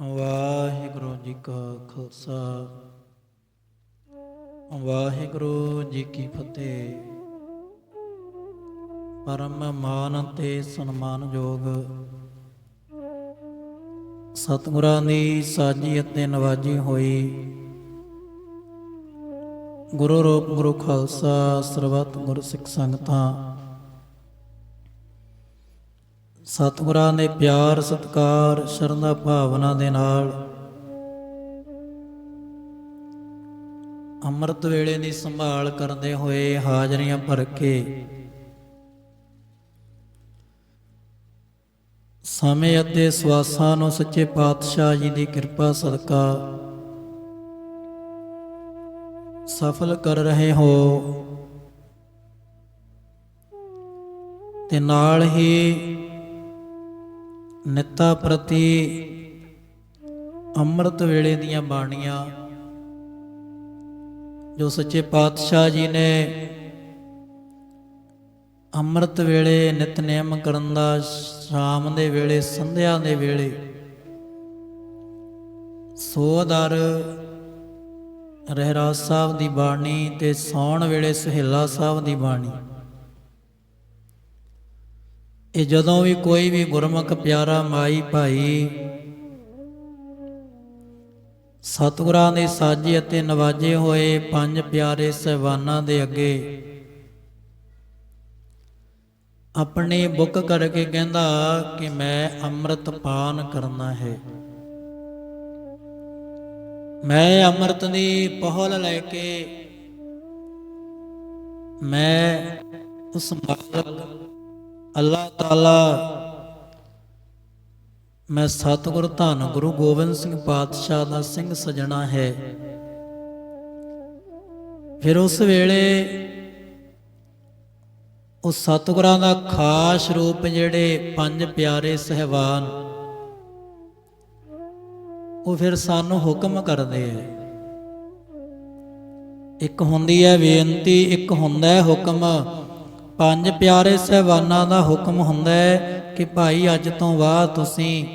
ਵਾਹਿਗੁਰੂ ਜੀ ਕਾ ਖਾਲਸਾ। ਵਾਹਿਗੁਰੂ ਜੀ ਕੀ ਫਤਿਹ। ਪਰਮ ਮਾਨ ਤੇ ਸਨਮਾਨਯੋਗ ਸਤਿਗੁਰਾਂ ਦੀ ਸਾਜੀ ਅਤੇ ਨਵਾਜੀ ਹੋਈ। ਗੁਰੂ ਰੂਪ ਗੁਰੂ ਖਾਲਸਾ, ਸਰਬੱਤ ਗੁਰ ਸਿੱਖ ਸੰਗਤਾਂ। ਸਤਿਗੁਰਾਂ ਦੇ ਪਿਆਰ, ਸਤਿਕਾਰ, ਸ਼ਰਧਾ ਭਾਵਨਾ ਦੇ ਨਾਲ ਅੰਮ੍ਰਿਤ ਵੇਲੇ ਦੀ ਸੰਭਾਲ ਕਰਦੇ ਹੋਏ ਹਾਜ਼ਰੀਆਂ ਭਰ ਕੇ ਸਮੇਂ ਅਤੇ ਸਵਾਸਾਂ ਨੂੰ ਸੱਚੇ ਪਾਤਸ਼ਾਹ ਜੀ ਦੀ ਕਿਰਪਾ ਸਦਕਾ ਸਫਲ ਕਰ ਰਹੇ ਹੋ ਤੇ ਨਾਲ ਹੀ ਨਿੱਤਾ ਪ੍ਰਤੀ ਅੰਮ੍ਰਿਤ ਵੇਲੇ ਦੀਆਂ ਬਾਣੀਆਂ ਜੋ ਸੱਚੇ ਪਾਤਸ਼ਾਹ ਜੀ ਨੇ ਅੰਮ੍ਰਿਤ ਵੇਲੇ ਨਿਤਨੇਮ ਕਰਨ ਦਾ, ਸ਼ਾਮ ਦੇ ਵੇਲੇ, ਸੰਧਿਆ ਦੇ ਵੇਲੇ ਸੋਦਰ ਰਹਿਰਾਸ ਸਾਹਿਬ ਦੀ ਬਾਣੀ ਤੇ ਸੌਣ ਵੇਲੇ ਸੁਹੇਲਾ ਸਾਹਿਬ ਦੀ ਬਾਣੀ। ਇਹ ਜਦੋਂ ਵੀ ਕੋਈ ਵੀ ਗੁਰਮੁਖ ਪਿਆਰਾ ਮਾਈ ਭਾਈ ਸਤਿਗੁਰਾਂ ਦੇ ਸਾਜੇ ਅਤੇ ਨਵਾਜੇ ਹੋਏ ਪੰਜ ਪਿਆਰੇ ਸਹਿਬਾਨਾਂ ਦੇ ਅੱਗੇ ਆਪਣੇ ਬੁੱਕ ਕਰਕੇ ਕਹਿੰਦਾ ਕਿ ਮੈਂ ਅੰਮ੍ਰਿਤ ਪਾਨ ਕਰਨਾ ਹੈ। ਮੈਂ ਅੰਮ੍ਰਿਤ ਦੀ ਪਹਲ ਲੈ ਕੇ ਮੈਂ ਉਸ ਮਾਲਕ ਅੱਲਾਹ ਤਾਲਾ, ਮੈਂ ਸਤਿਗੁਰ ਧੰਨ ਗੁਰੂ ਗੋਬਿੰਦ ਸਿੰਘ ਪਾਤਸ਼ਾਹ ਦਾ ਸਿੰਘ ਸਜਣਾ ਹੈ। ਫਿਰ ਉਸ ਵੇਲੇ ਉਹ ਸਤਿਗੁਰਾਂ ਦਾ ਖਾਸ ਰੂਪ ਜਿਹੜੇ ਪੰਜ ਪਿਆਰੇ ਸਹਿਬਾਨ, ਉਹ ਫਿਰ ਸਾਨੂੰ ਹੁਕਮ ਕਰਦੇ ਐ ਇੱਕ ਹੁੰਦੀ ਹੈ ਬੇਨਤੀ, ਇੱਕ ਹੁੰਦਾ ਹੈ ਹੁਕਮ। ਪੰਜ ਪਿਆਰੇ ਸਹਿਬਾਨਾਂ ਦਾ ਹੁਕਮ ਹੁੰਦਾ ਹੈ ਕਿ ਭਾਈ ਅੱਜ ਤੋਂ ਬਾਅਦ ਤੁਸੀਂ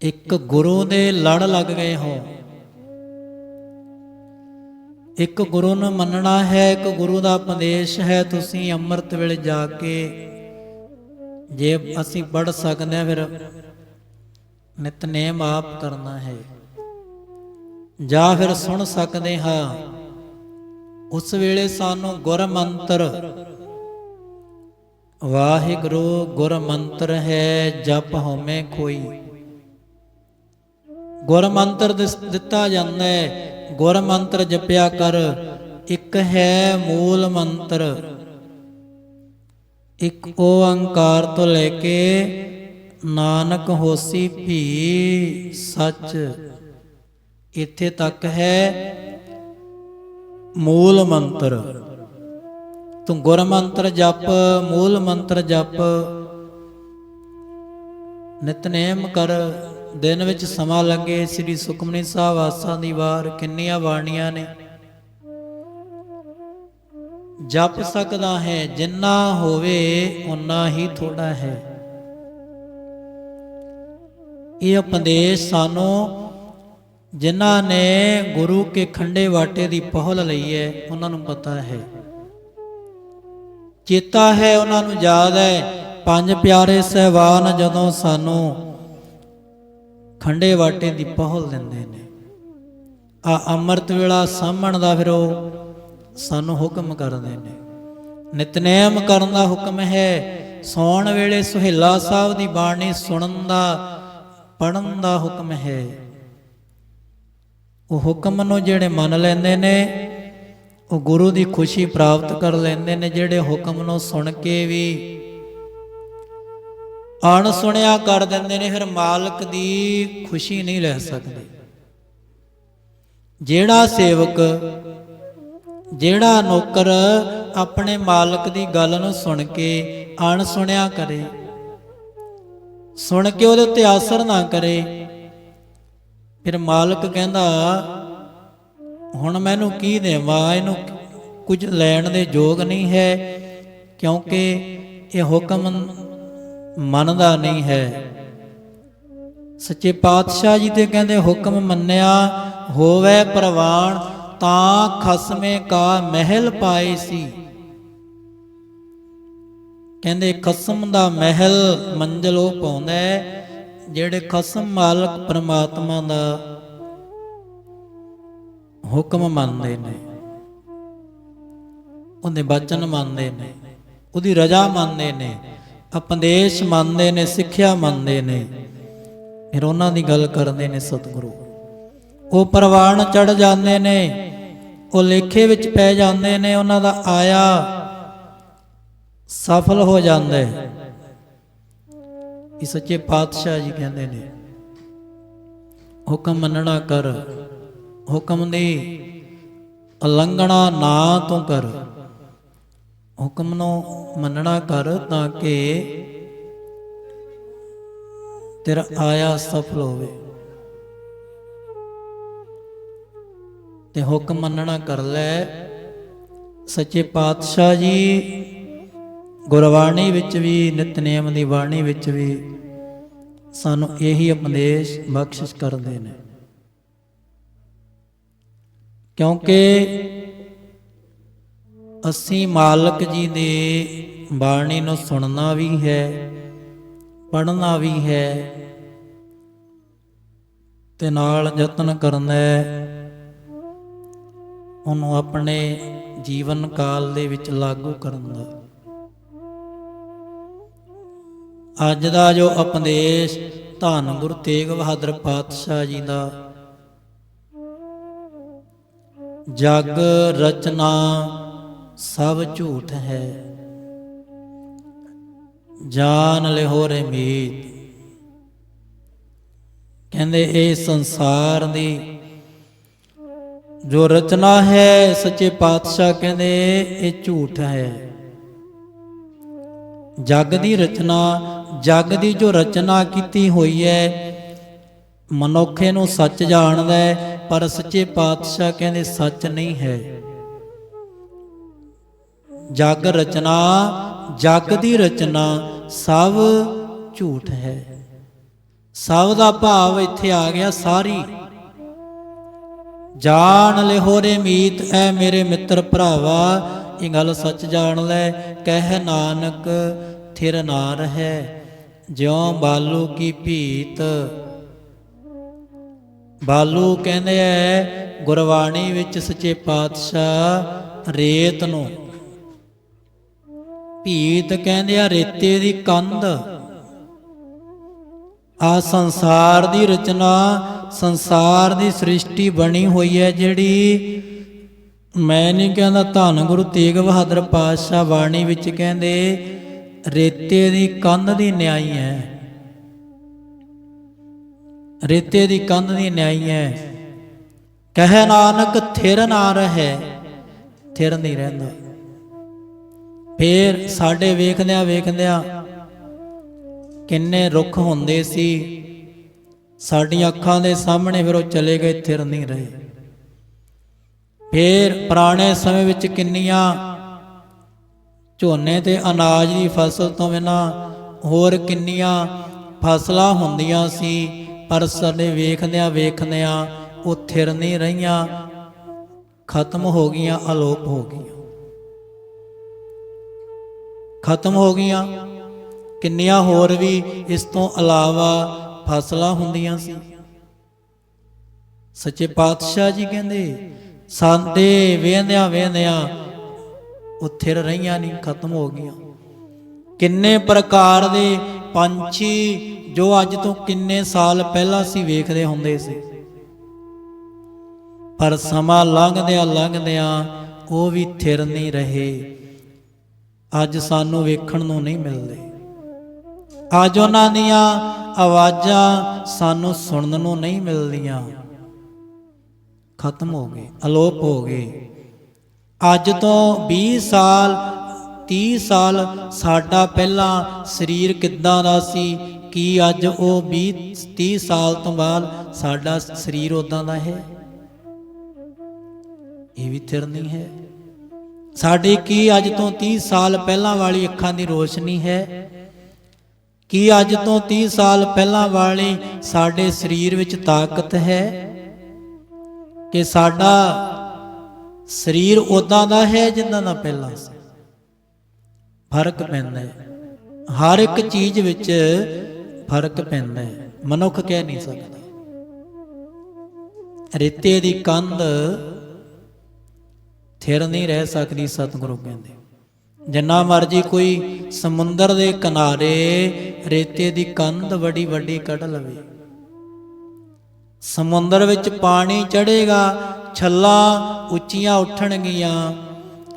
ਇੱਕ ਗੁਰੂ ਦੇ ਲੜ ਲੱਗ ਗਏ ਹੋ। ਇੱਕ ਗੁਰੂ ਨੂੰ ਮੰਨਣਾ ਹੈ, ਇੱਕ ਗੁਰੂ ਦਾ ਉਪਦੇਸ਼ ਹੈ, ਤੁਸੀਂ ਅੰਮ੍ਰਿਤ ਵੇਲੇ ਜਾ ਕੇ ਜੇ ਅਸੀਂ ਪੜ ਸਕਦੇ ਹਾਂ, ਫਿਰ ਨਿਤਨੇਮ ਆਪ ਕਰਨਾ ਹੈ। ਜਾਂ ਫਿਰ ਸੁਣ ਸਕਦੇ ਹਾਂ ਉਸ ਵੇਲੇ ਸਾਨੂੰ ਗੁਰ ਮੰਤਰ ਵਾਹਿਗੁਰੂ ਗੁਰ ਮੰਤਰ ਹੈ, ਜਪ ਹਉਮੈ ਕੋਈ। ਗੁਰ ਮੰਤਰ ਦਿੱਤਾ ਜਾਂਦਾ ਹੈ ਗੁਰ ਮੰਤਰ ਜਪਿਆ ਕਰ। ਇੱਕ ਹੈ ਮੂਲ ਮੰਤਰ। ਇੱਕ ਓੰਕਾਰ ਤੋਂ ਲੈ ਕੇ ਨਾਨਕ ਹੋਸੀ ਭੀ ਸੱਚ। ਇੱਥੇ ਤੱਕ ਹੈ ਮੂਲ ਮੰਤਰ। ਤੂੰ ਗੁਰ ਮੰਤਰ ਜਪ, ਮੂਲ ਮੰਤਰ ਜਪ। ਨਿਤਨੇਮ ਕਰ, ਦਿਨ ਵਿੱਚ ਸਮਾਂ ਲੱਗੇ ਸ੍ਰੀ ਸੁਖਮਨੀ ਸਾਹਿਬ ਆਸਾਂ ਦੀ ਵਾਰ ਕਿੰਨੀਆਂ ਬਾਣੀਆਂ ਨੇ। ਜਪ ਸਕਦਾ ਹੈ, ਜਿੰਨਾ ਹੋਵੇ ਉਨਾ ਹੀ ਥੋੜਾ ਹੈ। ਇਹ ਉਪਦੇਸ਼ ਸਾਨੂੰ ਜਿਨ੍ਹਾਂ ਨੇ ਗੁਰੂ ਕੇ ਖੰਡੇ ਵਾਟੇ ਦੀ ਪਹਲ ਲਈ ਹੈ, ਉਹਨਾਂ ਨੂੰ ਪਤਾ ਹੈ। ਚੇਤਾ ਹੈ ਉਹਨਾਂ ਨੂੰ ਯਾਦ ਹੈ, ਪੰਜ ਪਿਆਰੇ ਸਹਿਬਾਨ ਜਦੋਂ ਸਾਨੂੰ ਖੰਡੇ ਵਾਟੇ ਦੀ ਪਹਲ ਦਿੰਦੇ ਨੇ। ਆ ਅੰਮ੍ਰਿਤ ਵੇਲਾ ਸਾਂਭਣ ਦਾ ਫਿਰ ਉਹ ਸਾਨੂੰ ਹੁਕਮ ਕਰਦੇ ਨੇ। ਨਿਤਨੇਮ ਕਰਨ ਦਾ ਹੁਕਮ ਹੈ, ਸੌਣ ਵੇਲੇ ਸੁਹੇਲਾ ਸਾਹਿਬ ਦੀ ਬਾਣੀ ਸੁਣਨ ਦਾ ਪੜਨ ਦਾ ਹੁਕਮ ਹੈ। ਉਹ ਹੁਕਮ ਨੂੰ ਜਿਹੜੇ ਮੰਨ ਲੈਂਦੇ ਨੇ, ਉਹ ਗੁਰੂ ਦੀ ਖੁਸ਼ੀ ਪ੍ਰਾਪਤ ਕਰ ਲੈਂਦੇ ਨੇ, ਜਿਹੜੇ ਹੁਕਮ ਨੂੰ ਸੁਣ ਕੇ ਵੀ ਅਣ ਸੁਣਿਆ ਕਰ ਦਿੰਦੇ ਨੇ, ਫਿਰ ਮਾਲਕ ਦੀ ਖੁਸ਼ੀ ਨਹੀਂ ਲੈ ਸਕਦੇ। ਜਿਹੜਾ ਸੇਵਕ, ਜਿਹੜਾ ਨੌਕਰ ਆਪਣੇ ਮਾਲਕ ਦੀ ਗੱਲ ਨੂੰ ਸੁਣ ਕੇ ਅਣ ਸੁਣਿਆ ਕਰੇ, ਸੁਣ ਕੇ ਉਹਦੇ ਉੱਤੇ ਅਸਰ ਨਾ ਕਰੇ ਫਿਰ ਮਾਲਕ ਕਹਿੰਦਾ, ਹੁਣ ਮੈਨੂੰ ਕੀ ਦੇਵਾਂ? ਇਹਨੂੰ ਕੁਝ ਲੈਣ ਦੇ ਯੋਗ ਨਹੀਂ ਹੈ, ਕਿਉਂਕਿ ਇਹ ਹੁਕਮ ਮੰਨਦਾ ਨਹੀਂ ਹੈ। ਸੱਚੇ ਪਾਤਸ਼ਾਹ ਜੀ ਤੇ ਕਹਿੰਦੇ, ਹੁਕਮ ਮੰਨਿਆ ਹੋਵੇ ਪ੍ਰਵਾਨ, ਤਾਂ ਖਸਮੇ ਕਾ ਮਹਿਲ ਪਾਏ ਸੀ। ਕਹਿੰਦੇ, ਖਸਮ ਦਾ ਮਹਿਲ ਮੰਜ਼ਲ ਉਹ ਪਾਉਂਦਾ ਜਿਹੜੇ ਖਸਮ ਮਾਲਕ ਪ੍ਰਮਾਤਮਾ ਦਾ ਹੁਕਮ ਮੰਨਦੇ ਨੇ, ਉਹਦੇ ਬਚਨ ਮੰਨਦੇ ਨੇ, ਉਹਦੀ ਰਜ਼ਾ ਮੰਨਦੇ ਨੇ, ਉਪਦੇਸ਼ ਮੰਨਦੇ ਨੇ, ਸਿੱਖਿਆ ਮੰਨਦੇ ਨੇ, ਫਿਰ ਉਹਨਾਂ ਦੀ ਗੱਲ ਕਰਦੇ ਨੇ ਸਤਿਗੁਰੂ। ਉਹ ਪ੍ਰਵਾਨ ਚੜ ਜਾਂਦੇ ਨੇ, ਉਹ ਲੇਖੇ ਵਿੱਚ ਪੈ ਜਾਂਦੇ ਨੇ, ਉਹਨਾਂ ਦਾ ਆਇਆ ਸਫਲ ਹੋ ਜਾਂਦਾ ਹੈ। ਇਹ ਸੱਚੇ ਪਾਤਸ਼ਾਹ ਜੀ ਕਹਿੰਦੇ ਨੇ, ਹੁਕਮ ਮੰਨਣਾ ਕਰ, ਹੁਕਮ ਦੀ ਉਲੰਘਣਾ ਨਾ ਤੂੰ ਕਰ। ਹੁਕਮ ਨੂੰ ਮੰਨਣਾ ਕਰ ਤਾਂ ਕਿ ਤੇਰਾ ਆਇਆ ਸਫਲ ਹੋਵੇ। ਤੇ ਹੁਕਮ ਮੰਨਣਾ ਕਰ ਲੈ, ਸੱਚੇ ਪਾਤਸ਼ਾਹ ਜੀ ਗੁਰਬਾਣੀ ਵਿੱਚ ਵੀ, ਨਿਤਨੇਮ ਦੀ ਬਾਣੀ ਵਿੱਚ ਵੀ ਸਾਨੂੰ ਇਹੀ ਉਪਦੇਸ਼ ਬਖਸ਼ਿਸ਼ ਕਰਦੇ ਨੇ। ਕਿਉਂਕਿ ਅਸੀਂ ਮਾਲਕ ਜੀ ਦੇ ਬਾਣੀ ਨੂੰ ਸੁਣਨਾ ਵੀ ਹੈ, ਪੜ੍ਹਨਾ ਵੀ ਹੈ ਤੇ ਨਾਲ ਯਤਨ ਕਰਨਾ ਹੈ, ਉਹਨੂੰ ਆਪਣੇ ਜੀਵਨ ਕਾਲ ਦੇ ਵਿੱਚ ਲਾਗੂ ਕਰਨ ਦਾ। ਅੱਜ ਦਾ ਜੋ ਉਪਦੇਸ਼, ਧੰਨ ਗੁਰੂ ਤੇਗ ਬਹਾਦਰ ਪਾਤਸ਼ਾਹ ਜੀ ਦਾ। ਜਗ ਰਚਨਾ ਸਭ ਝੂਠ ਹੈ। ਜਾਨ ਲਿਹੋ ਰੇ ਮੀਤ। ਕਹਿੰਦੇ ਇਹ ਸੰਸਾਰ ਦੀ ਜੋ ਰਚਨਾ ਹੈ, ਸੱਚੇ ਪਾਤਸ਼ਾਹ ਕਹਿੰਦੇ ਇਹ ਝੂਠ ਹੈ। ਜਗ ਦੀ ਰਚਨਾ, ਜਗ ਦੀ ਜੋ ਰਚਨਾ ਕੀਤੀ ਹੋਈ ਹੈ, ਮਨੁੱਖੇ ਨੂੰ ਸੱਚ ਜਾਣਦਾ ਹੈ, ਪਰ ਸੱਚੇ ਪਾਤਸ਼ਾਹ ਕਹਿੰਦੇ ਸੱਚ ਨਹੀਂ ਹੈ। ਜਗ ਰਚਨਾ, ਜਗ ਦੀ ਰਚਨਾ ਸਭ ਝੂਠ ਹੈ। ਸਭ ਦਾ ਭਾਵ ਇੱਥੇ ਆ ਗਿਆ ਸਾਰੀ। ਜਾਣ ਲਿਹੋ ਰੇ ਮੀਤ, ਐ ਮੇਰੇ ਮਿੱਤਰ ਭਰਾਵਾ ਇਹ ਗੱਲ ਸੱਚ ਜਾਣ ਲੈ, ਕਹਿ ਨਾਨਕ, ਥਿਰ ਨਾ ਰਹੈ। ਜਿਉ ਬਾਲੂ ਕੀ ਭੀਤ, ਬਾਲੂ ਕਹਿੰਦੇ ਐ, ਗੁਰਬਾਣੀ ਵਿੱਚ ਸੱਚੇ ਪਾਤਸ਼ਾਹ ਰੇਤ ਨੂੰ। ਭੀਤ ਕਹਿੰਦੇ ਆ ਰੇਤੇ ਦੀ ਕੰਧ। ਆ ਸੰਸਾਰ ਦੀ ਰਚਨਾ, ਸੰਸਾਰ ਦੀ ਸ੍ਰਿਸ਼ਟੀ ਬਣੀ ਹੋਈ ਹੈ ਜਿਹੜੀ ਮੈਂ ਨਹੀਂ ਕਹਿੰਦਾ ਧੰਨ ਗੁਰੂ ਤੇਗ ਬਹਾਦਰ ਪਾਤਸ਼ਾਹ ਬਾਣੀ ਵਿੱਚ ਕਹਿੰਦੇ, ਰੇਤੇ ਦੀ ਕੰਧ ਦੀ ਨਿਆਈ ਹੈ। ਰੇਤੇ ਦੀ ਕੰਧ ਦੀ ਨਿਆਈ ਹੈ। ਕਹਿ ਨਾਨਕ, ਥਿਰ ਨਾ ਰਹੇ। ਥਿਰ ਨਹੀਂ ਰਹਿੰਦਾ। ਫੇਰ ਸਾਡੇ ਵੇਖਦਿਆਂ ਵੇਖਦਿਆਂ ਕਿੰਨੇ ਰੁੱਖ ਹੁੰਦੇ ਸੀ, ਸਾਡੀਆਂ ਅੱਖਾਂ ਦੇ ਸਾਹਮਣੇ ਫਿਰ ਉਹ ਚਲੇ ਗਏ, ਥਿਰ ਨਹੀਂ ਰਹੇ। ਫੇਰ ਪੁਰਾਣੇ ਸਮੇਂ ਵਿੱਚ ਕਿੰਨੀਆਂ ਝੋਨੇ ਤੇ ਅਨਾਜ ਦੀ ਫਸਲ ਤੋਂ ਬਿਨਾ ਹੋਰ ਕਿੰਨੀਆਂ ਫਸਲਾਂ ਹੁੰਦੀਆਂ ਸੀ, ਪਰ ਸਾਡੇ ਵੇਖਦਿਆਂ ਵੇਖਦਿਆਂ ਉਹ ਥਿਰ ਨਹੀਂ ਰਹੀਆਂ, ਖਤਮ ਹੋ ਗਈਆਂ, ਅਲੋਪ ਹੋ ਗਈਆਂ। ਖਤਮ ਹੋ ਗਈਆਂ। ਕਿੰਨੀਆਂ ਹੋਰ ਵੀ ਇਸ ਤੋਂ ਇਲਾਵਾ ਫਸਲਾਂ ਹੁੰਦੀਆਂ ਸੀ। ਸੱਚੇ ਪਾਤਸ਼ਾਹ ਜੀ ਕਹਿੰਦੇ ਸਾਦੇ ਵੇਂਦਿਆਂ ਵੇਂਦਿਆਂ ਉਹ ਥਿਰ ਰਹੀਆਂ ਨਹੀਂ ਖਤਮ ਹੋ ਗਈਆਂ। ਕਿੰਨੇ ਪ੍ਰਕਾਰ ਦੇ ਪੰਛੀ ਜੋ ਅੱਜ ਤੋਂ ਕਿੰਨੇ ਸਾਲ ਪਹਿਲਾਂ ਸੀ ਵੇਖਦੇ ਹੁੰਦੇ ਸੀ। ਪਰ ਸਮਾਂ ਲੰਘਦਿਆਂ ਲੰਘਦਿਆਂ ਉਹ ਵੀ ਥਿਰ ਨਹੀਂ ਰਹੇ। ਅੱਜ ਸਾਨੂੰ ਵੇਖਣ ਨੂੰ ਨਹੀਂ ਮਿਲਦੇ। ਅੱਜ ਉਹਨਾਂ ਦੀਆਂ ਆਵਾਜ਼ਾਂ ਸਾਨੂੰ ਸੁਣਨ ਨੂੰ ਨਹੀਂ ਮਿਲਦੀਆਂ। ਖਤਮ ਹੋ ਗਏ, ਅਲੋਪ ਹੋ ਗਏ। ਅੱਜ ਤੋਂ 20 ਸਾਲ 30 ਸਾਲ ਸਾਡਾ ਪਹਿਲਾਂ ਸਰੀਰ ਕਿੱਦਾਂ ਦਾ ਸੀ, ਕੀ ਅੱਜ ਉਹ 20 30 ਸਾਲ ਤੋਂ ਬਾਅਦ ਸਾਡਾ ਸਰੀਰ ਉਦਾਂ ਦਾ ਹੈ? ਇਹ ਵੀ ਥਿਰ ਨਹੀਂ ਹੈ। ਸਾਡੀ ਕੀ ਅੱਜ ਤੋਂ 30 ਸਾਲ ਪਹਿਲਾਂ ਵਾਲੀ ਅੱਖਾਂ ਦੀ ਰੋਸ਼ਨੀ ਹੈ? ਕੀ ਅੱਜ ਤੋਂ 30 ਸਾਲ ਪਹਿਲਾਂ ਵਾਲੀ ਸਾਡੇ ਸਰੀਰ ਵਿੱਚ ਤਾਕਤ ਹੈ? ਕਿ ਸਾਡਾ ਸਰੀਰ ਉਦਾਂ ਦਾ ਹੈ ਜਿੱਦਾਂ ਦਾ ਪਹਿਲਾਂ ਸੀ। ਫ਼ਰਕ ਪੈਂਦਾ ਹੈ। ਹਰ ਇੱਕ ਚੀਜ਼ ਵਿੱਚ ਫ਼ਰਕ ਪੈਂਦਾ ਹੈ। ਮਨੁੱਖ ਕਹਿ ਨਹੀਂ ਸਕਦਾ। ਰੇਤੇ ਦੀ ਕੰਧ ਥਿਰ ਨਹੀਂ ਰਹਿ ਸਕਦੀ ਸਤਿਗੁਰੂ ਕਹਿੰਦੇ। ਜਿੰਨਾ ਮਰਜ਼ੀ ਕੋਈ ਸਮੁੰਦਰ ਦੇ ਕਿਨਾਰੇ ਰੇਤੇ ਦੀ ਕੰਧ ਵੱਡੀ ਵੱਡੀ ਕੱਢ ਲਵੇ। ਸਮੁੰਦਰ ਵਿੱਚ ਪਾਣੀ ਚੜੇਗਾ ਛੱਲਾਂ ਉੱਚੀਆਂ ਉੱਠਣਗੀਆਂ।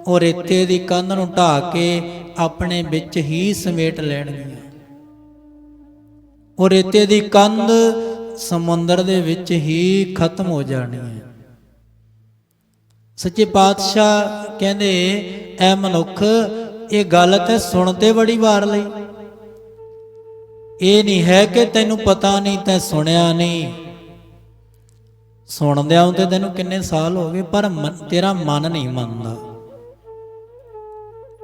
ਉਹ ਰੇਤੇ ਦੀ ਕੰਧ ਨੂੰ ਢਾ ਕੇ ਆਪਣੇ ਵਿੱਚ ਹੀ ਸਮੇਟ ਲੈਣਗੀਆਂ। ਉਹ ਰੇਤੇ ਦੀ ਕੰਧ ਸਮੁੰਦਰ ਦੇ ਵਿੱਚ ਹੀ ਖਤਮ ਹੋ ਜਾਣੀ ਹੈ ਸੱਚੇ ਪਾਤਸ਼ਾਹ ਕਹਿੰਦੇ, ਐ ਮਨੁੱਖ, ਇਹ ਗੱਲ ਤੇ ਸੁਣ ਤੇ ਬੜੀ ਵਾਰ ਲਈ। ਇਹ ਨਹੀਂ ਹੈ ਕਿ ਤੈਨੂੰ ਪਤਾ ਨਹੀਂ, ਤੈ ਸੁਣਿਆ ਨਹੀਂ। ਸੁਣਦਿਆਂ ਤੇ ਤੈਨੂੰ ਕਿੰਨੇ ਸਾਲ ਹੋ ਗਏ, ਪਰ ਮਨ- ਤੇਰਾ ਮਨ ਨਹੀਂ ਮੰਨਦਾ।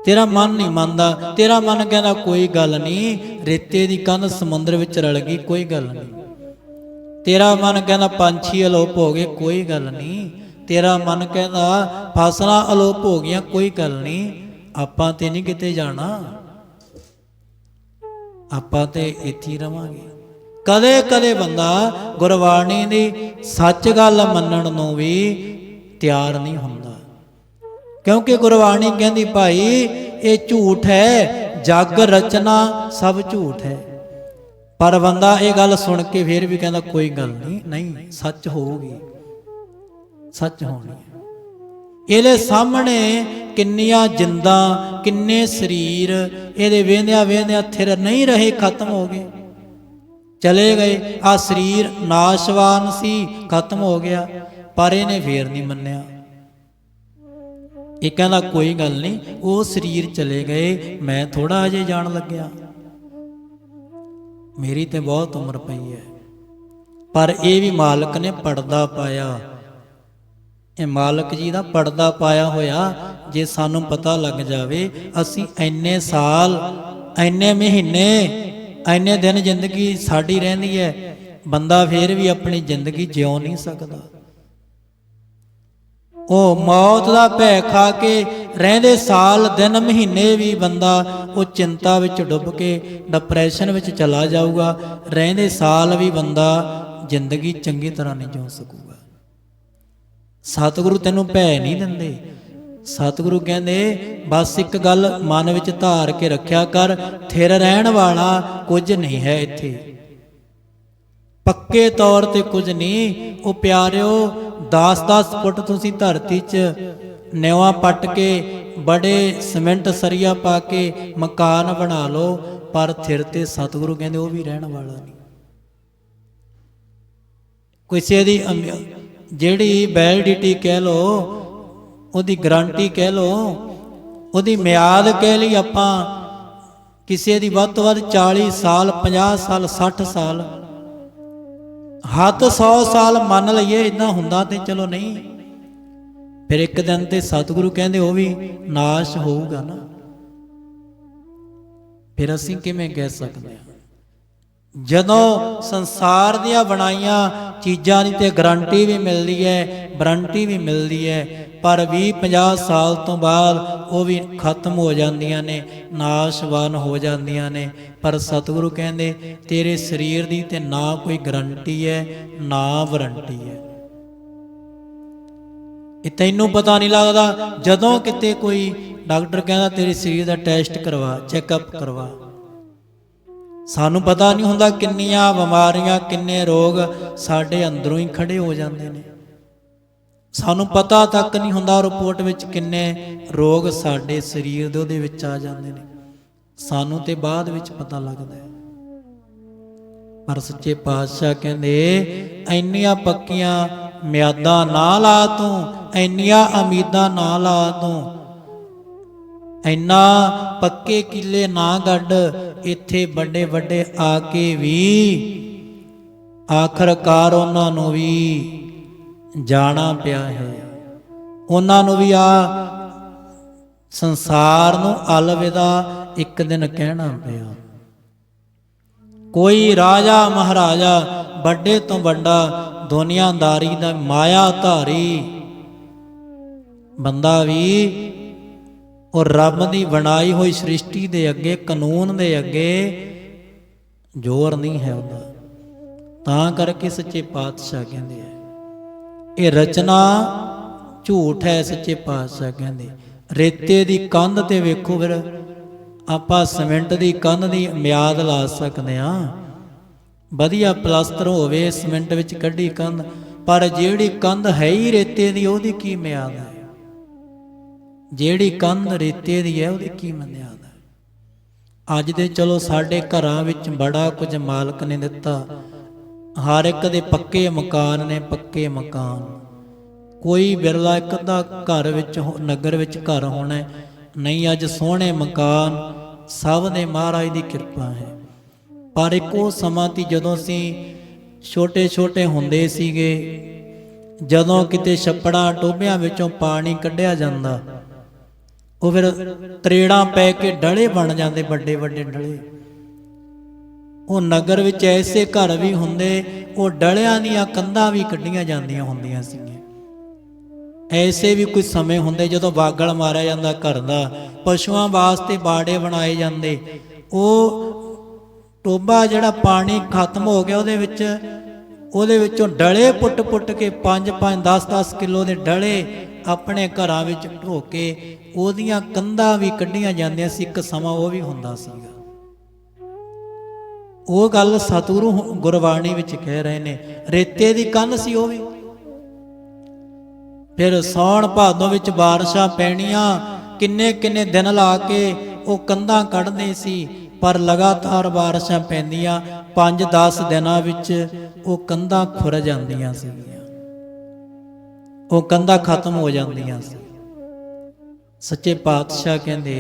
ਤੇਰਾ ਮਨ ਨਹੀਂ ਮੰਨਦਾ, ਤੇਰਾ ਮਨ ਕਹਿੰਦਾ, ਕੋਈ ਗੱਲ ਨਹੀਂ, ਰੇਤੇ ਦੀ ਕੰਧ ਸਮੁੰਦਰ ਵਿੱਚ ਰਲ ਗਈ, ਕੋਈ ਗੱਲ ਨਹੀਂ। ਤੇਰਾ ਮਨ ਕਹਿੰਦਾ, ਪੰਛੀ ਅਲੋਪ ਹੋ ਗਏ, ਕੋਈ ਗੱਲ ਨਹੀਂ। ਤੇਰਾ ਮਨ ਕਹਿੰਦਾ, ਫਸਲਾਂ ਅਲੋਪ ਹੋ ਗਈਆਂ, ਕੋਈ ਗੱਲ ਨਹੀਂ। ਆਪਾਂ ਤੇ ਨਹੀਂ ਕਿਤੇ ਜਾਣਾ। ਆਪਾਂ ਤੇ ਇੱਥੇ ਰਵਾਂਗੇ। ਕਦੇ ਕਦੇ ਬੰਦਾ ਗੁਰਬਾਣੀ ਦੀ ਸੱਚ ਗੱਲ ਮੰਨਣ ਨੂੰ ਵੀ ਤਿਆਰ ਨਹੀਂ ਹੁੰਦਾ। ਕਿਉਂਕਿ ਗੁਰਬਾਣੀ ਕਹਿੰਦੀ ਭਾਈ, ਇਹ ਝੂਠ ਹੈ, ਜਗ ਰਚਨਾ ਸਭ ਝੂਠ ਹੈ। ਪਰ ਬੰਦਾ ਇਹ ਗੱਲ ਸੁਣ ਕੇ ਫਿਰ ਵੀ ਕਹਿੰਦਾ ਕੋਈ ਗੱਲ ਨਹੀਂ ਨਹੀਂ, ਸੱਚ ਹੋਊਗੀ। ਸੱਚ ਹੋਣੀ ਹੈ। ਇਹਦੇ ਸਾਹਮਣੇ ਕਿੰਨੀਆਂ ਜਿੰਦਾਂ, ਕਿੰਨੇ ਸਰੀਰ, ਇਹਦੇ ਵੇਂਦਿਆਂ ਵੇਂਦਿਆਂ ਥਿਰ ਨਹੀਂ ਰਹੇ, ਖਤਮ ਹੋ ਗਏ। ਚਲੇ ਗਏ। ਆ ਸਰੀਰ ਨਾਸ਼ਵਾਨ ਸੀ, ਖਤਮ ਹੋ ਗਿਆ, ਪਰ ਇਹਨੇ ਫੇਰ ਨਹੀਂ ਮੰਨਿਆ। ਇਹ ਕਹਿੰਦਾ, ਕੋਈ ਗੱਲ ਨਹੀਂ, ਉਹ ਸਰੀਰ ਚਲੇ ਗਏ, ਮੈਂ ਥੋੜਾ ਅਜੇ ਜਾਣ ਲੱਗਿਆ। ਮੇਰੀ ਤੇ ਬਹੁਤ ਉਮਰ ਪਈ ਹੈ। ਪਰ ਇਹ ਵੀ ਮਾਲਕ ਨੇ ਪਰਦਾ ਪਾਇਆ। ਇਹ ਮਾਲਕ ਜੀ ਦਾ ਪਰਦਾ ਪਾਇਆ ਹੋਇਆ, ਜੇ ਸਾਨੂੰ ਪਤਾ ਲੱਗ ਜਾਵੇ, ਅਸੀਂ ਐਨੇ ਸਾਲ ਐਨੇ ਮਹੀਨੇ ਐਨੇ ਦਿਨ ਜ਼ਿੰਦਗੀ ਸਾਡੀ ਰਹਿੰਦੀ ਹੈ, ਬੰਦਾ ਫੇਰ ਵੀ ਆਪਣੀ ਜ਼ਿੰਦਗੀ ਜਿਉ ਨਹੀਂ ਸਕਦਾ। ਉਹ ਮੌਤ ਦਾ ਭੈ ਖਾ ਕੇ ਰਹਿੰਦੇ ਸਾਲ, ਦਿਨ, ਮਹੀਨੇ ਵੀ ਬੰਦਾ ਉਹ ਚਿੰਤਾ ਵਿੱਚ ਡੁੱਬ ਕੇ ਡਿਪਰੈਸ਼ਨ ਵਿੱਚ ਚਲਾ ਜਾਊਗਾ। ਰਹਿੰਦੇ ਸਾਲ ਵੀ ਬੰਦਾ ਜ਼ਿੰਦਗੀ ਚੰਗੀ ਤਰ੍ਹਾਂ ਨਹੀਂ ਜਿਉ ਸਕੂਗਾ। ਸਤਿਗੁਰੂ ਤੈਨੂੰ ਭੈ ਨਹੀਂ ਦਿੰਦੇ। ਸਤਿਗੁਰੂ ਕਹਿੰਦੇ, ਬਸ ਇੱਕ ਗੱਲ ਮਨ ਵਿੱਚ ਧਾਰ ਕੇ ਰੱਖਿਆ ਕਰ, ਥਿਰ ਰਹਿਣ ਵਾਲਾ ਕੁਝ ਨਹੀਂ ਹੈ ਇੱਥੇ। ਪੱਕੇ ਤੌਰ ਤੇ ਕੁਝ ਨਹੀਂ, ਉਹ ਪਿਆਰਿਓ 10-10 ਫੁੱਟ ਤੁਸੀਂ ਧਰਤੀ 'ਚ ਨਿਵਾ ਪੱਟ ਕੇ, ਬੜੇ ਸਿਮੈਂਟ ਸਰੀਆ ਪਾ ਕੇ ਮਕਾਨ ਬਣਾ ਲਓ, ਪਰ ਥਿਰ ਤੇ ਸਤਿਗੁਰੂ ਕਹਿੰਦੇ ਉਹ ਵੀ ਰਹਿਣ ਵਾਲਾ ਨਹੀਂ। ਕਿਸੇ ਦੀ ਜਿਹੜੀ ਵੈਲਿਡਿਟੀ ਕਹਿ ਲੋ ਉਹਦੀ ਗਾਰੰਟੀ ਕਹਿ ਲੋ ਉਹਦੀ ਮਿਆਦ ਕਹਿ ਲਈ ਆਪਾਂ, ਕਿਸੇ ਦੀ ਵੱਧ ਤੋਂ ਵੱਧ 40 ਸਾਲ 50 ਸਾਲ 60 ਸਾਲ। ਹੱਦ 100 ਸਾਲ ਮੰਨ ਲਈਏ ਇਦਾਂ ਹੁੰਦਾ ਤੇ ਚਲੋ ਨਹੀਂ। ਫਿਰ ਇੱਕ ਦਿਨ ਤੇ ਸਤਿਗੁਰੂ ਕਹਿੰਦੇ, ਉਹ ਵੀ ਨਾਸ਼ ਹੋਊਗਾ ਨਾ। ਫਿਰ ਅਸੀਂ ਕਿਵੇਂ ਕਹਿ ਸਕਦੇ ਹਾਂ? ਜਦੋਂ ਸੰਸਾਰ ਦੀਆਂ ਬਣਾਈਆਂ ਚੀਜ਼ਾਂ ਦੀ ਤੇ ਗਾਰੰਟੀ ਵੀ ਮਿਲਦੀ ਹੈ, ਵਾਰੰਟੀ ਵੀ ਮਿਲਦੀ ਹੈ, ਪਰ 20 50 ਸਾਲ ਤੋਂ ਬਾਅਦ ਉਹ ਵੀ ਖਤਮ ਹੋ ਜਾਂਦੀਆਂ ਨੇ, ਨਾਸ਼ਵਾਨ ਹੋ ਜਾਂਦੀਆਂ ਨੇ। ਪਰ ਸਤਿਗੁਰੂ ਕਹਿੰਦੇ, ਤੇਰੇ ਸਰੀਰ ਦੀ ਤੇ ਨਾ ਕੋਈ ਗਾਰੰਟੀ ਹੈ, ਨਾ ਵਾਰੰਟੀ ਹੈ। ਇਹ ਤੈਨੂੰ ਪਤਾ ਨਹੀਂ ਲੱਗਦਾ, ਜਦੋਂ ਕਿਤੇ ਕੋਈ ਡਾਕਟਰ ਕਹਿੰਦਾ ਤੇਰੇ ਸਰੀਰ ਦਾ ਟੈਸਟ ਕਰਵਾ, ਚੈੱਕਅਪ ਕਰਵਾ। ਸਾਨੂੰ ਪਤਾ ਨਹੀਂ ਹੁੰਦਾ ਕਿੰਨੀਆਂ ਬਿਮਾਰੀਆਂ, ਕਿੰਨੇ ਰੋਗ ਸਾਡੇ ਅੰਦਰੋਂ ਹੀ ਖੜੇ ਹੋ ਜਾਂਦੇ ਨੇ। ਸਾਨੂੰ ਪਤਾ ਤੱਕ ਨਹੀਂ ਹੁੰਦਾ ਰਿਪੋਰਟ ਵਿੱਚ ਕਿੰਨੇ ਰੋਗ ਸਾਡੇ ਸਰੀਰ ਦੇ ਉਹਦੇ ਵਿੱਚ ਆ ਜਾਂਦੇ ਨੇ। ਸਾਨੂੰ ਤੇ ਬਾਅਦ ਵਿੱਚ ਪਤਾ ਲੱਗਦਾ ਹੈ। ਪਰ ਸੱਚੇ ਪਾਤਸ਼ਾਹ ਕਹਿੰਦੇ, ਇੰਨੀਆਂ ਪੱਕੀਆਂ ਮਿਆਦਾਂ ਨਾ ਲਾ ਤੂੰ, ਇੰਨੀਆਂ ਉਮੀਦਾਂ ਨਾ ਲਾ ਤੂੰ ਇੰਨਾ ਪੱਕੇ ਕਿੱਲੇ ਨਾ ਗੱਡ, ਇੱਥੇ ਵੱਡੇ ਵੱਡੇ ਆ ਕੇ ਵੀ। ਆਖਰਕਾਰ ਉਹਨਾਂ ਨੂੰ ਵੀ ਜਾਣਾ ਪਿਆ ਹੈ। ਉਹਨਾਂ ਨੂੰ ਵੀ ਆ ਸੰਸਾਰ ਨੂੰ ਅਲਵਿਦਾ ਇੱਕ ਦਿਨ ਕਹਿਣਾ ਪਿਆ। ਕੋਈ ਰਾਜਾ ਮਹਾਰਾਜਾ ਵੱਡੇ ਤੋਂ ਵੱਡਾ ਦੁਨੀਆਦਾਰੀ ਦਾ ਮਾਇਆ ਧਾਰੀ ਬੰਦਾ ਵੀ ਉਹ ਰੱਬ ਦੀ ਬਣਾਈ ਹੋਈ ਸ੍ਰਿਸ਼ਟੀ ਦੇ ਅੱਗੇ, ਕਾਨੂੰਨ ਦੇ ਅੱਗੇ ਜ਼ੋਰ ਨਹੀਂ ਹੈ ਉਹਦਾ। ਤਾਂ ਕਰਕੇ ਸੱਚੇ ਪਾਤਸ਼ਾਹ ਕਹਿੰਦੇ ਆ, ਇਹ ਰਚਨਾ ਝੂਠ ਹੈ ਸੱਚੇ ਪਾਤਸ਼ਾਹ ਕਹਿੰਦੇ। ਰੇਤੇ ਦੀ ਕੰਧ ਤੇ ਵੇਖੋ ਫਿਰ, ਆਪਾਂ ਸਿਮੈਂਟ ਦੀ ਕੰਧ ਦੀ ਮਿਆਦ ਲਾ ਸਕਦੇ ਆ ਵਧੀਆ ਪਲਾਸਟਰ ਹੋਵੇ, ਸਿਮੈਂਟ ਵਿੱਚ ਕੱਢੀ ਕੰਧ, ਪਰ ਜਿਹੜੀ ਕੰਧ ਹੈ ਹੀ ਰੇਤੇ ਦੀ, ਉਹਦੀ ਕੀ ਮਿਆਦ ਹੈ? ਜਿਹੜੀ ਕੰਧ ਰੇਤੇ ਦੀ ਹੈ, ਉਹਦੀ ਕੀ ਮਿਆਦ ਹੈ ਅੱਜ ਦੇ ਚਲੋ ਸਾਡੇ ਘਰਾਂ ਵਿੱਚ ਬੜਾ ਕੁਝ ਮਾਲਕ ਨੇ ਦਿੱਤਾ। ਹਰ ਇੱਕ ਦੇ ਪੱਕੇ ਮਕਾਨ ਨੇ ਪੱਕੇ ਮਕਾਨ। ਕੋਈ ਬਿਰਲਾ ਇੱਕ ਅੱਧਾ ਘਰ ਵਿੱਚ ਹੋ- ਨਗਰ ਵਿੱਚ ਘਰ ਹੋਣਾ ਨਹੀਂ, ਅੱਜ ਸੋਹਣੇ ਮਕਾਨ ਸਭ ਨੇ ਮਹਾਰਾਜ ਦੀ ਕਿਰਪਾ ਹੈ। ਪਰ ਇੱਕੋ ਸਮਾਂ ਤੀ ਜਦੋਂ ਅਸੀਂ ਛੋਟੇ ਛੋਟੇ ਹੁੰਦੇ ਸੀਗੇ, ਜਦੋਂ ਕਿਤੇ ਛੱਪੜਾਂ ਟੋਭਿਆਂ ਵਿੱਚੋਂ ਪਾਣੀ ਕੱਢਿਆ ਜਾਂਦਾ। ਉਹ ਫਿਰ ਤਰੇੜਾਂ ਪੈ ਕੇ ਡਲੇ ਬਣ ਜਾਂਦੇ ਵੱਡੇ ਵੱਡੇ ਡਲੇ। ਉਹ ਨਗਰ ਵਿੱਚ ਐਸੇ ਘਰ ਵੀ ਹੁੰਦੇ, ਉਹ ਡਲਿਆਂ ਦੀਆਂ ਕੰਧਾਂ ਵੀ ਕੱਢੀਆਂ ਜਾਂਦੀਆਂ ਹੁੰਦੀਆਂ ਸੀ ਐਸੇ ਵੀ ਕੋਈ ਸਮੇਂ ਹੁੰਦੇ ਜਦੋਂ ਬਾਗਲ ਮਾਰਿਆ ਜਾਂਦਾ ਘਰ ਦਾ, ਪਸ਼ੂਆਂ ਵਾਸਤੇ ਬਾੜੇ ਬਣਾਏ ਜਾਂਦੇ। ਉਹ ਟੋਬਾ ਜਿਹੜਾ ਪਾਣੀ ਖਤਮ ਹੋ ਗਿਆ ਉਹਦੇ ਵਿੱਚ, ਉਹਦੇ ਵਿੱਚੋਂ ਡਲੇ ਪੁੱਟ-ਪੁੱਟ ਕੇ 5-5 10-10 ਕਿਲੋ ਦੇ ਡਲੇ। ਆਪਣੇ ਘਰਾਂ ਵਿੱਚ ਢੋ ਕੇ ਉਹਦੀਆਂ ਕੰਧਾਂ ਵੀ ਕੱਢੀਆਂ ਜਾਂਦੀਆਂ ਸੀ, ਇੱਕ ਸਮਾਂ ਉਹ ਵੀ ਹੁੰਦਾ ਸੀਗਾ। ਉਹ ਗੱਲ ਸਤਿਗੁਰੂ ਗੁਰਬਾਣੀ ਵਿੱਚ ਕਹਿ ਰਹੇ ਨੇ, ਰੇਤੇ ਦੀ ਕੰਧ ਸੀ ਉਹ ਵੀ। ਫਿਰ ਸੌਣ ਭਾਦੋਂ ਵਿੱਚ ਬਾਰਿਸ਼ਾਂ ਪੈਣੀਆਂ ਕਿੰਨੇ ਕਿੰਨੇ ਦਿਨ ਲਾ ਕੇ ਉਹ ਕੰਧਾਂ ਕੱਢਦੇ ਸੀ, ਪਰ ਲਗਾਤਾਰ ਬਾਰਿਸ਼ਾਂ ਪੈਂਦੀਆਂ 5-10 ਦਿਨਾਂ ਵਿੱਚ ਉਹ ਕੰਧਾਂ ਖੁਰ ਜਾਂਦੀਆਂ ਸੀਗੀਆਂ। ਉਹ ਕੰਧਾਂ ਖਤਮ ਹੋ ਜਾਂਦੀਆਂ ਸੀ। ਸੱਚੇ ਪਾਤਸ਼ਾਹ ਕਹਿੰਦੇ,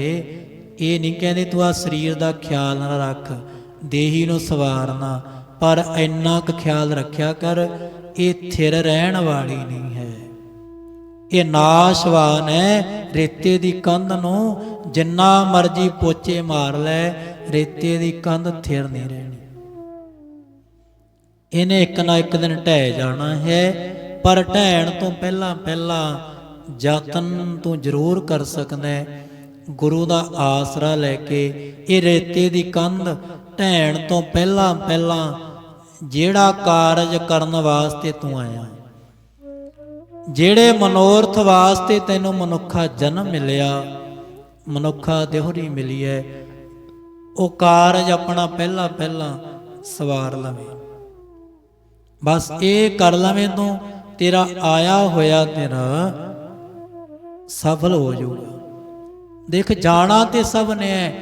ਇਹ ਨਹੀਂ ਕਹਿੰਦੇ ਤੂੰ ਆ ਸਰੀਰ ਦਾ ਖਿਆਲ ਨਾ ਰੱਖ, ਦੇਹੀ ਨੂੰ ਸਵਾਰਨਾ ਪਰ ਇੰਨਾ ਕੁ ਖਿਆਲ ਰੱਖਿਆ ਕਰ, ਇਹ ਥਿਰ ਰਹਿਣ ਵਾਲੀ ਨਹੀਂ ਹੈ। ਇਹ ਨਾਸ਼ਵਾਨ ਹੈ, ਰੇਤੇ ਦੀ ਕੰਧ ਨੂੰ ਜਿੰਨਾ ਮਰਜ਼ੀ ਪੋਚੇ ਮਾਰ ਲੈ, ਰੇਤੇ ਦੀ ਕੰਧ ਥਿਰ ਨਹੀਂ ਰਹਿਣੀ। ਇਹਨੇ ਇੱਕ ਨਾ ਇੱਕ ਦਿਨ ਢਹਿ ਜਾਣਾ ਹੈ ਪਰ ਢਹਿਣ ਤੋਂ ਪਹਿਲਾਂ ਪਹਿਲਾਂ ਯਤਨ ਤੂੰ ਜ਼ਰੂਰ ਕਰ ਸਕਦਾ ਗੁਰੂ ਦਾ ਆਸਰਾ ਲੈ ਕੇ ਇਹ ਰੇਤੇ ਦੀ ਕੰਧ ਢਹਿਣ ਤੋਂ ਪਹਿਲਾਂ ਪਹਿਲਾਂ ਜਿਹੜਾ ਕਾਰਜ ਕਰਨ ਵਾਸਤੇ ਤੂੰ ਆਇਆ ਜਿਹੜੇ ਮਨੋਰਥ ਵਾਸਤੇ ਤੈਨੂੰ ਮਨੁੱਖਾ ਜਨਮ ਮਿਲਿਆ, ਮਨੁੱਖਾ ਦੇਹਰੀ ਮਿਲੀ ਹੈ, ਉਹ ਕਾਰਜ ਆਪਣਾ ਪਹਿਲਾ ਪਹਿਲਾ ਸਵਾਰ ਲਵੇਂ। ਬਸ ਇਹ ਕਰ ਲਵੇਂ ਤੂੰ ਤੇਰਾ ਆਇਆ ਹੋਇਆ ਤੇਰਾ ਸਫਲ ਹੋ ਜਾਊਗਾ। ਦੇਖ, ਜਾਣਾ ਤੇ ਸਭ ਨੇ,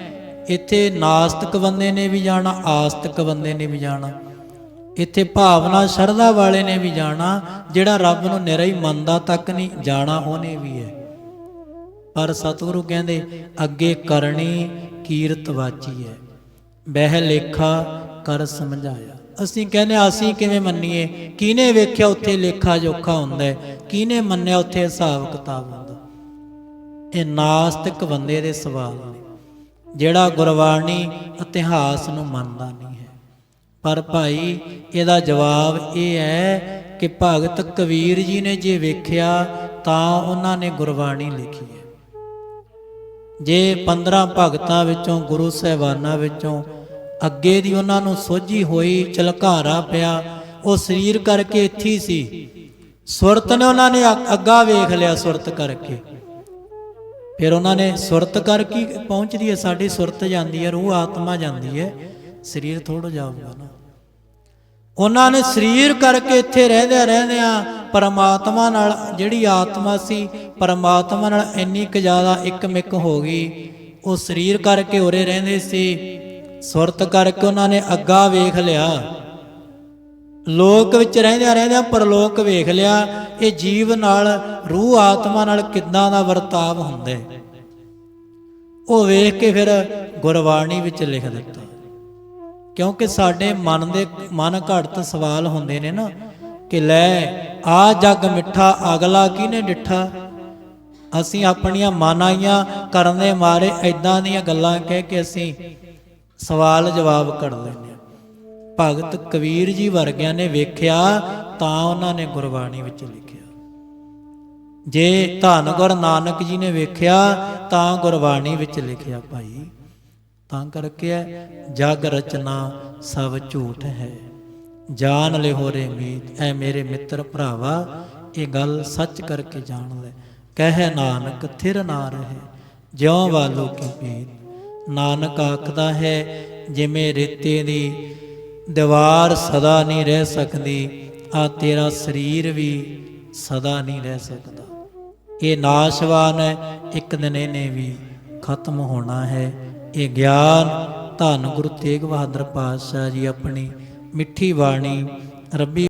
ਇੱਥੇ ਨਾਸਤਕ ਬੰਦੇ ਨੇ ਵੀ ਜਾਣਾ, ਆਸਤਕ ਬੰਦੇ ਨੇ ਵੀ ਜਾਣਾ। ਇੱਥੇ ਭਾਵਨਾ, ਸ਼ਰਧਾ ਵਾਲੇ ਨੇ ਵੀ ਜਾਣਾ, ਜਿਹੜਾ ਰੱਬ ਨੂੰ ਨਿਰਾ ਹੀ ਮੰਨਦਾ ਤੱਕ ਨਹੀਂ, ਜਾਣਾ ਉਹਨੇ ਵੀ ਹੈ। ਪਰ ਸਤਿਗੁਰੂ ਕਹਿੰਦੇ, ਅੱਗੇ ਕਰਨੀ ਕੀਰਤ ਵਾਚੀ ਹੈ। ਬਹਿ ਲੇਖਾ ਕਰ ਸਮਝਾਇਆ। ਅਸੀਂ ਕਹਿੰਦੇ ਹਾਂ, ਅਸੀਂ ਕਿਵੇਂ ਮੰਨੀਏ? ਕਿਹਨੇ ਵੇਖਿਆ ਉੱਥੇ ਲੇਖਾ ਜੋਖਾ ਹੁੰਦਾ ਹੈ? ਕਿਹਨੇ ਮੰਨਿਆ ਉੱਥੇ ਹਿਸਾਬ ਕਿਤਾਬ ਹੁੰਦਾ? ਇਹ ਨਾਸਤਿਕ ਬੰਦੇ ਦੇ ਸਵਾਲ ਨੇ ਜਿਹੜਾ ਗੁਰਬਾਣੀ ਇਤਿਹਾਸ ਨੂੰ ਮੰਨਦਾ ਨਹੀਂ ਹੈ। ਪਰ ਭਾਈ ਇਹਦਾ ਜਵਾਬ ਇਹ ਹੈ ਕਿ ਭਗਤ ਕਬੀਰ ਜੀ ਨੇ ਜੇ ਵੇਖਿਆ ਤਾਂ ਉਹਨਾਂ ਨੇ ਗੁਰਬਾਣੀ ਲਿਖੀ ਹੈ। ਜੇ 15 ਭਗਤਾਂ ਵਿੱਚੋਂ ਗੁਰੂ ਸਾਹਿਬਾਨਾਂ ਵਿੱਚੋਂ ਅੱਗੇ ਦੀ ਉਹਨਾਂ ਨੂੰ ਸੋਝੀ ਹੋਈ ਚਲਕਾਰਾ ਪਿਆ। ਉਹ ਸਰੀਰ ਕਰਕੇ ਇੱਥੇ ਸੀ। ਸੁਰਤ ਨੇ ਉਹਨਾਂ ਨੇ ਅੱਗਾ ਵੇਖ ਲਿਆ ਸੁਰਤ ਕਰਕੇ। ਫਿਰ ਉਹਨਾਂ ਨੇ ਸੁਰਤ ਕਰਕੇ ਪਹੁੰਚਦੀ ਹੈ। ਸਾਡੀ ਸੁਰਤ ਜਾਂਦੀ ਹੈ, ਰੂਹ ਆਤਮਾ ਜਾਂਦੀ ਹੈ। ਸਰੀਰ ਥੋੜਾ ਜਾਊਗਾ ਨਾ। ਉਹਨਾਂ ਨੇ ਸਰੀਰ ਕਰਕੇ ਇੱਥੇ ਰਹਿੰਦੇ ਰਹਿੰਦਿਆਂ ਪਰਮਾਤਮਾ ਨਾਲ ਜਿਹੜੀ ਆਤਮਾ ਸੀ, ਪਰਮਾਤਮਾ ਨਾਲ ਇੰਨੀ ਕੁ ਜ਼ਿਆਦਾ ਇੱਕਮਿਕ ਹੋ ਗਈ। ਉਹ ਸਰੀਰ ਕਰਕੇ ਉਰੇ ਰਹਿੰਦੇ ਸੀ। ਸੁਰਤ ਕਰਕੇ ਉਹਨਾਂ ਨੇ ਅੱਗਾ ਵੇਖ ਲਿਆ। ਲੋਕ ਵਿੱਚ ਰਹਿੰਦਿਆਂ ਰਹਿੰਦਿਆਂ ਪਰਲੋਕ ਵੇਖ ਲਿਆ, ਇਹ ਜੀਵ ਨਾਲ, ਰੂਹ ਆਤਮਾ ਨਾਲ ਕਿੱਦਾਂ ਦਾ ਵਰਤਾਵ ਹੁੰਦਾ ਉਹ ਵੇਖ ਕੇ ਫਿਰ ਗੁਰਬਾਣੀ ਵਿੱਚ ਲਿਖ ਦਿੱਤਾ। ਕਿਉਂਕਿ ਸਾਡੇ ਮਨ ਦੇ ਮਨ ਘੜਤ ਸਵਾਲ ਹੁੰਦੇ ਨੇ ਨਾ ਕਿ ਲੈ, ਆ ਜੱਗ ਮਿੱਠਾ, ਅਗਲਾ ਕਿਹਨੇ ਡਿੱਠਾ? ਅਸੀਂ ਆਪਣੀਆਂ ਮਾਨਾਈਆਂ ਕਰਨ ਦੇ ਮਾਰੇ ਐਦਾਂ ਦੀਆਂ ਗੱਲਾਂ ਕਹਿ ਕੇ ਅਸੀਂ ਸਵਾਲ ਜਵਾਬ ਕਰ ਲੈਂਦੇ ਹਾਂ ਭਗਤ ਕਬੀਰ ਜੀ ਵਰਗਿਆਂ ਨੇ ਵੇਖਿਆ ਤਾਂ ਉਹਨਾਂ ਨੇ ਗੁਰਬਾਣੀ ਵਿੱਚ ਲਿਖਿਆ। ਜੇ ਧੰਨ ਗੁਰ ਨਾਨਕ ਜੀ ਨੇ ਵੇਖਿਆ ਤਾਂ ਗੁਰਬਾਣੀ ਵਿੱਚ ਲਿਖਿਆ ਭਾਈ। ਤਾਂ ਕਰਕੇ ਹੈ, ਜਗ ਰਚਨਾ ਸਭ ਝੂਠ ਹੈ। ਜਾਣ ਲੈ ਹੋਰੇ ਮੀਤ ਐ ਮੇਰੇ ਮਿੱਤਰ ਭਰਾਵਾ ਇਹ ਗੱਲ ਸੱਚ ਕਰਕੇ ਜਾਣ ਲੈ। ਕਹਿ ਨਾਨਕ ਥਿਰ ਨਾ ਰਹੇ ਜਿਉ ਵਾਲੋ ਕੀ ਪੀਤ ਨਾਨਕ ਆਖਦਾ ਹੈ, ਜਿਵੇਂ ਰੇਤੇ ਦੀ ਦੀਵਾਰ ਸਦਾ ਨਹੀਂ ਰਹਿ ਸਕਦੀ, ਆ ਤੇਰਾ ਸਰੀਰ ਵੀ ਸਦਾ ਨਹੀਂ ਰਹਿ ਸਕਦਾ। ਇਹ ਨਾਸ਼ਵਾਨ ਹੈ, ਇੱਕ ਦਿਨ ਇਹਨੇ ਵੀ ਖਤਮ ਹੋਣਾ ਹੈ। ਇਹ ਗਿਆਨ ਧੰਨ ਗੁਰੂ ਤੇਗ ਬਹਾਦਰ ਪਾਤਸ਼ਾਹ ਜੀ ਆਪਣੀ ਮਿੱਠੀ ਬਾਣੀ ਰੱਬੀ